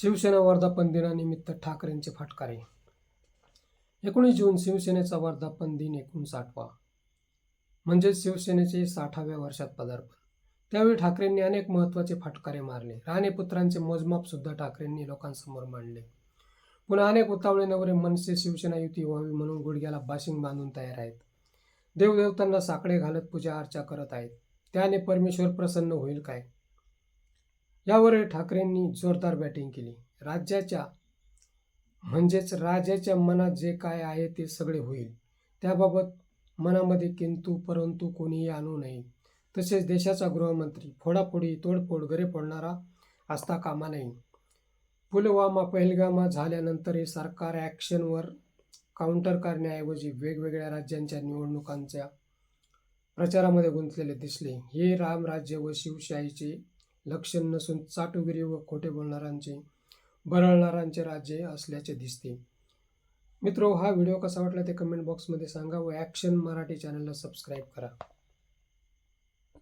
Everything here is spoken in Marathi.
शिवसेना वर्धापन दिनानिमित्त ठाकरेंचे फटकारे. एकोणीस जून शिवसेनेचा वर्धापन दिन एकोणसाठवा म्हणजेच शिवसेनेचे साठाव्या वर्षात पदार्पण. त्यावेळी ठाकरेंनी अनेक महत्त्वाचे फटकारे मारले. राणेपुत्रांचे मोजमापसुद्धा ठाकरेंनी लोकांसमोर मांडले. पुन्हा अनेक उतावळे नवरे मनसे शिवसेना युती व्हावी म्हणून गुडघ्याला बाशिंग बांधून तयार आहेत. देवदेवतांना साकडे घालत पूजा अर्चा करत आहेत. त्याने परमेश्वर प्रसन्न होईल काय? यावर ठाकरेंनी जोरदार बॅटिंग केली. राज्याच्या म्हणजेच राजाच्या मनात जे काय आहे ते सगळे होईल. त्याबाबत मनामध्ये किंतु परंतु कोणीही आणू नये. तसेच देशाचा गृहमंत्री फोडाफोडी तोडफोड घरे फोडणारा असता कामा नये. पुलवामा पहलगामा झाल्यानंतरही सरकार ॲक्शनवर काउंटर करण्याऐवजी वेगवेगळ्या राज्यांच्या निवडणुकांच्या प्रचारामध्ये गुंतलेले दिसले. हे रामराज्य व शिवशाहीचे लक्षण नसून चाटुगिरी व खोटे बोलणाऱ्यांचे बरळणाऱ्यांचे राज्य असल्याचे दिसते. मित्रो हा व्हिडिओ कसा वाटला ते कमेंट बॉक्समध्ये सांगा व ॲक्शन मराठी चॅनलला सबस्क्राईब करा.